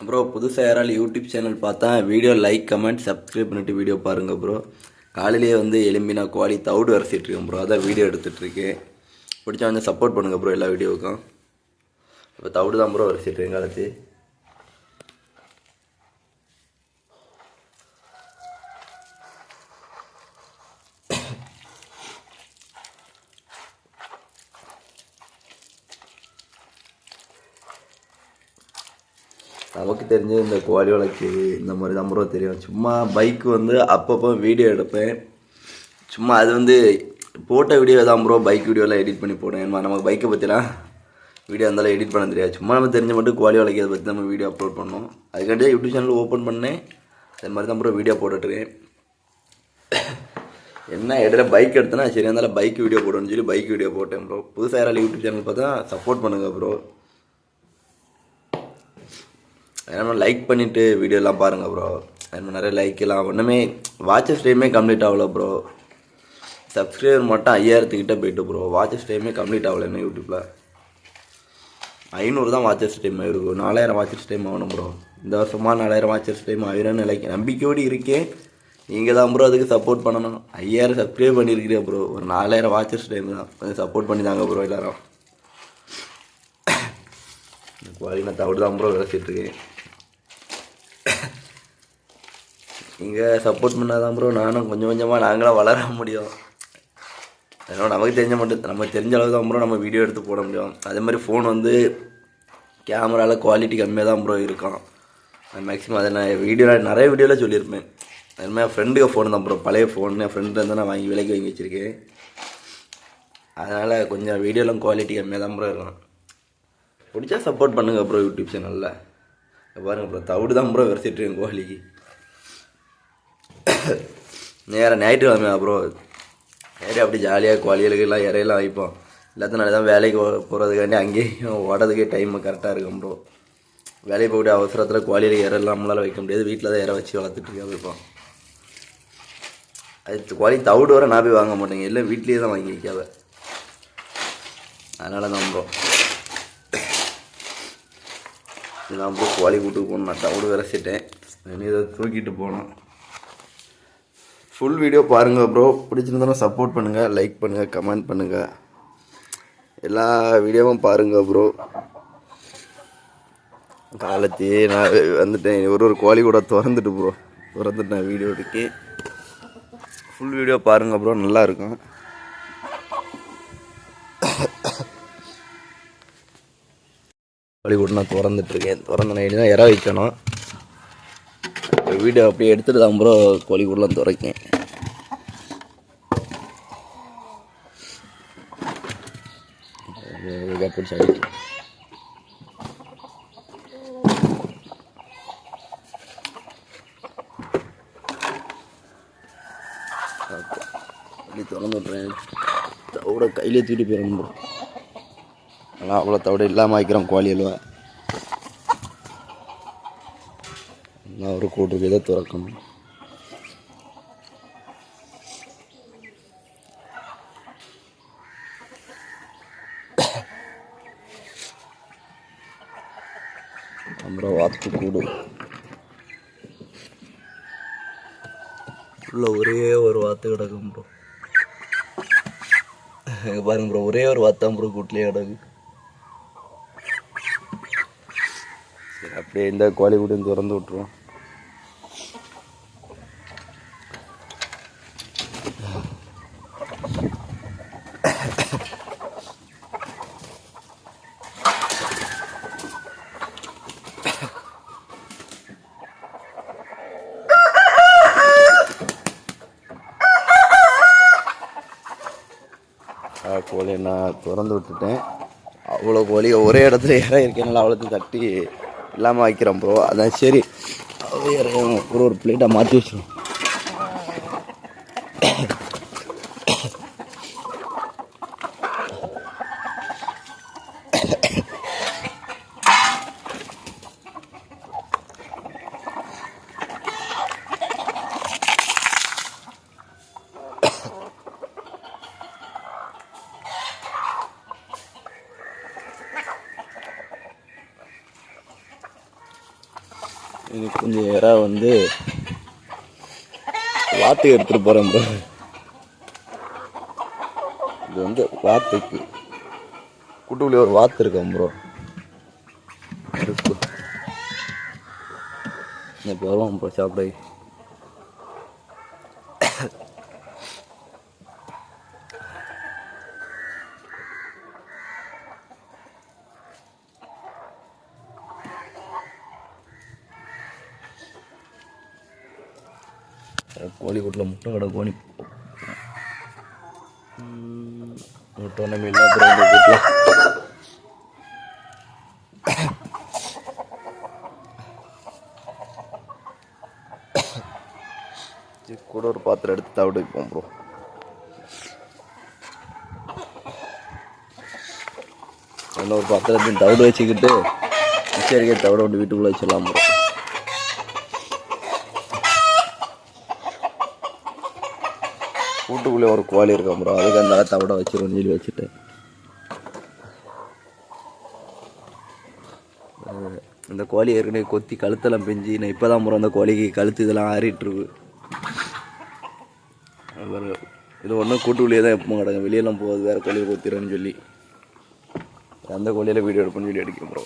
Bro புதுசாக யாராலும் YouTube channel பார்த்தா வீடியோ லைக் கமெண்ட் சப்ஸ்கிரைப் பண்ணிட்டு வீடியோ பாருங்கள் ப்ரோ காலையிலேயே வந்து எலும்பி நான் குவாலி தவுடு வரைச்சிட்டு இருக்கேன் ப்ரோ அதான் வீடியோ எடுத்துகிட்ருக்கேன் பிடிச்சா வந்து சப்போர்ட் பண்ணுங்கள் ப்ரோ எல்லா வீடியோவுக்கும் இப்போ தவிடு தான் ப்ரோ வரைச்சிட்டு இருக்கேன் காலத்து. நமக்கு தெரிஞ்ச இந்த கோழி வழக்கு இந்த மாதிரி தான் ப்ரோ தெரியும். சும்மா பைக் வந்து அப்பப்போ வீடியோ எடுப்பேன். சும்மா அது வந்து போட்ட வீடியோ தான் ப்ரோ பைக் வீடியோலாம் எடிட் பண்ணி போடுவேன் ஏன்னா நமக்கு பைக்கை பற்றிலாம் வீடியோ இருந்தாலும் எடிட் பண்ண தெரியாது. சும்மா நம்ம தெரிஞ்ச மட்டும் குவாலி வளைக்கிறத அதை பற்றி நம்ம வீடியோ அப்லோட் பண்ணோம். அதுக்காண்டி யூடியூப் சேனல் ஓப்பன் பண்ணேன். அது மாதிரி தான் ப்ரோ வீடியோ போட்டுட்ருக்கேன் என்ன இடையில பைக் எடுத்தேன்னா சரி இருந்தாலும் பைக் வீடியோ போடணும்னு சொல்லி பைக் வீடியோ போட்டேன் ப்ரோ புதுசாக யாராலும் யூடியூப் சேனல் பார்த்தா சப்போர்ட் பண்ணுங்கள் ப்ரோ ஏன்னா லைக் பண்ணிவிட்டு வீடியோலாம் பாருங்கள் ப்ரோ அது நிறைய லைக் எல்லாம் ஒன்றுமே வாட்சஸ் டைமே கம்ப்ளீட் ஆகல ப்ரோ சப்ஸ்கிரைபர் மட்டும் ஐயாயிரத்துக்கிட்ட போயிட்டு ப்ரோ வாட்சஸ் டைமே கம்ப்ளீட் ஆகல என்ன யூடியூப்பில் ஐநூறு தான் வாட்சஸ் டைம் ஆகிருக்கும் நாலாயிரம் வாட்சஸ் டைம் ஆகணும் ப்ரோ இந்த வருஷமா நாலாயிரம் வாட்சஸ் டைம் ஆயிரம்னு நினைக்க நம்பிக்கையோடு இருக்கேன். நீங்கள் தான் ப்ரோ அதுக்கு சப்போர்ட் பண்ணணும். ஐயாயிரம் சப்ஸ்கிரைப் பண்ணியிருக்கிறீங்க ப்ரோ ஒரு நாலாயிரம் வாட்சஸ் டைம் தான். கொஞ்சம் சப்போர்ட் பண்ணி தாங்க ப்ரோ எல்லாரும் குவாலி நான் தவிடு தான் ப்ரோ விளச்சிட்டுருக்கேன் நீங்கள் சப்போர்ட் பண்ணால் தான் ப்ரோ நானும் கொஞ்சம் கொஞ்சமாக நாங்களாம் வளர முடியும். அதனால் நமக்கு தெரிஞ்ச மட்டும் நமக்கு தெரிஞ்ச அளவு தான் ப்ரோ நம்ம வீடியோ எடுத்து போட முடியும். அதே மாதிரி ஃபோன் வந்து கேமராவில் குவாலிட்டி கம்மியாக தான் ப்ரோ இருக்கும். மேக்ஸிமம் அதை நான் வீடியோவில் நிறைய வீடியோவில் சொல்லியிருப்பேன். அது மாதிரி ஃப்ரெண்டுக்கு ஃபோன் தான் ப்ரோ பழைய ஃபோன் என் ஃப்ரெண்டு வந்து நான் வாங்கி விலைக்கு வாங்கி வச்சுருக்கேன். அதனால் கொஞ்சம் வீடியோலாம் குவாலிட்டி கம்மியாக தான் ப்ரோ இருக்கும். பிடிச்சா சப்போர்ட் பண்ணுங்கள் ப்ரோ யூடியூப் சேனலில் பாருங்கள் ப்ரோ தவிடு தான் ப்ரோ விரசிட்டு இருக்கேன் கோழிக்கு. நேராக ஞாயிற்றுக்கிழமையா ப்ரோ நேரே அப்படி ஜாலியாக கோழிகளுக்கெல்லாம் இறையெல்லாம் வைப்போம். எல்லாத்தையும் தான் வேலைக்கு போகிறதுக்காண்டி அங்கேயும் ஓடதுக்கே டைம் கரெக்டாக இருக்கும் ப்ரோ வேலைக்கு போய்ட்டு அவசரத்தில் குவாலியில் இறையெல்லாம் நம்மளால் வைக்க முடியாது. வீட்டில் தான் இறை வச்சு வளர்த்துட்டு வைப்போம் அது கோழி தவிடு வர நான் போய் வாங்க மாட்டேங்க. எல்லாம் வீட்லேயே தான் வாங்கி வைக்காத. அதனால தான் இதெல்லாம் போய் ப்ரோ கோழி கூட்டுக்கு போகணும் நான் தவிடு விரைச்சிட்டேன் இதை தூக்கிட்டு போகணும். ஃபுல் வீடியோ பாருங்கள் ப்ரோ பிடிச்சிருந்தாலும் சப்போர்ட் பண்ணுங்கள் லைக் பண்ணுங்கள் கமெண்ட் பண்ணுங்கள் எல்லா வீடியோவும் பாருங்கள் ப்ரோ காலத்தையே நான் வந்துட்டேன். ஒரு ஒரு கோழி கூட திறந்துட்டு ப்ரோ திறந்துட்டேன் வீடியோ எடுக்கி. ஃபுல் வீடியோ பாருங்கள் ப்ரோ நல்லாயிருக்கும் இருக்கும் நான் திறந்துட்டுருக்கேன். திறந்த நைட்டு தான் இற வைக்கணும். வீடியோ அப்படியே எடுத்துட்டு தான் ப்ரோ கோழிக்கூடலாம் துறைக்கேன். அப்படி திறந்து விட்றேன் தவிட கையிலே தூக்கிட்டு போயிடணும் ப்ரோ ஆனால் அவ்வளோ தவிட இல்லாமல் வைக்கிறோம் கோழி அல்வா. நான் ஒரு கூட்டுக்கு இதை துறக்கணும். அப்புறம் வாத்து கூடு. உள்ள ஒரே ஒரு வாத்து கிடக்கும் ப்ரோ. பாருங்க ப்ரோ ஒரே ஒரு வாத்தான் ப்ரோ கூட்டிலே கிடக்கு சரி அப்படியே இந்த கோழி கூட திறந்து விட்ருவோம் கோழியை நான் திறந்து விட்டுட்டேன். அவ்வளோ கோழி ஒரே இடத்துல இற அவ்வளோத்தையும் தட்டி இல்லாமல் வைக்கிறோம் ப்ரோ அதான் சரி. ஒரு ஒரு பிளேட்டாக மாற்றி வச்சிருவோம். இது கொஞ்சம் இறா வந்து வாத்து எடுத்துகிட்டு போகிறேன் ப்ரோ இது வந்து வாத்துக்கு குட்டுக்குள்ளே ஒரு வாத்து இருக்கேன் ப்ரோ இப்போ வருவான் ப்ரோ சாப்பிட. கோழி கூட்டில் முட்டை கடை கோழி முட்டை ஒன்றும் இல்லை அப்புறம் இந்த வீட்டில் கூட ஒரு பாத்திரம் எடுத்து தவிடு வைப்போம் ப்ரோ அதில் பாத்திரத்தையும் தவிடு வச்சுக்கிட்டு மிச்சரிக்கை தவிட விட்டு வீட்டுக்குள்ளே வச்சிடலாம் ப்ரோ கூட்டுக்குள்ளே ஒரு கோழி இருக்கும் ப்ரோ? அதுக்கு அந்த தவிட வச்சிருவோம் சொல்லி வச்சுட்டு. அந்த இந்த கோழி ஏற்கனவே கொத்தி கழுத்தெல்லாம் பிஞ்சு நான் இப்போ தான் ப்ரோ அந்த கோழிக்கு கழுத்து இதெல்லாம் ஆறிட்டுருக்கு. அப்புறம் இது ஒன்றும் கூட்டுக்குள்ளேயே தான் எப்போ கிடங்க வெளியெல்லாம் போகுது வேறு கோழியை கொத்திடுறேன்னு சொல்லி. அந்த கோழியில் வீடியோ எடுப்பேன்னு சொல்லி எடுக்கிறேன் ப்ரோ.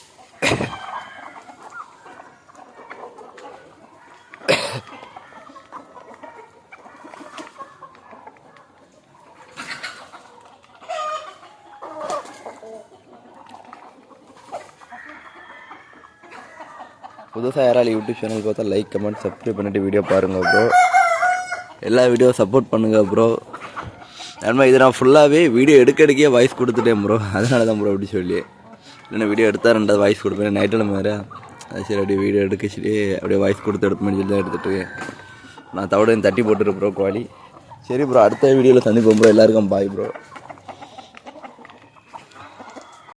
புதுசாக யாராலும் யூடியூப் சேனல் பார்த்தா லைக் கமெண்ட் சப்ஸ்கிரைப் பண்ணிட்டு வீடியோ பாருங்கள் ப்ரோ எல்லா வீடியோ சப்போர்ட் பண்ணுங்கள் ப்ரோ நண்பா இது நான் ஃபுல்லாகவே வீடியோ எடுக்க எடுக்கே வாய்ஸ் கொடுத்துட்டேன் ப்ரோ அதனால தான் ப்ரோ அப்படி சொல்லி. இல்லைன்னா வீடியோ எடுத்தால் ரெண்டாவது வாய்ஸ் கொடுப்பேன். நைட்டில் வேறு. அது சரி அப்படியே வீடியோ எடுக்க சரி அப்படியே வாய்ஸ் கொடுத்து எடுத்து சொல்லி தான் எடுத்துகிட்டு நான் தவிடையும் தட்டி போட்டுரு ப்ரோ குவாலி சரி ப்ரோ அடுத்த வீடியோவில் சந்திப்போம் ப்ரோ எல்லாருக்கும் பாய் ப்ரோ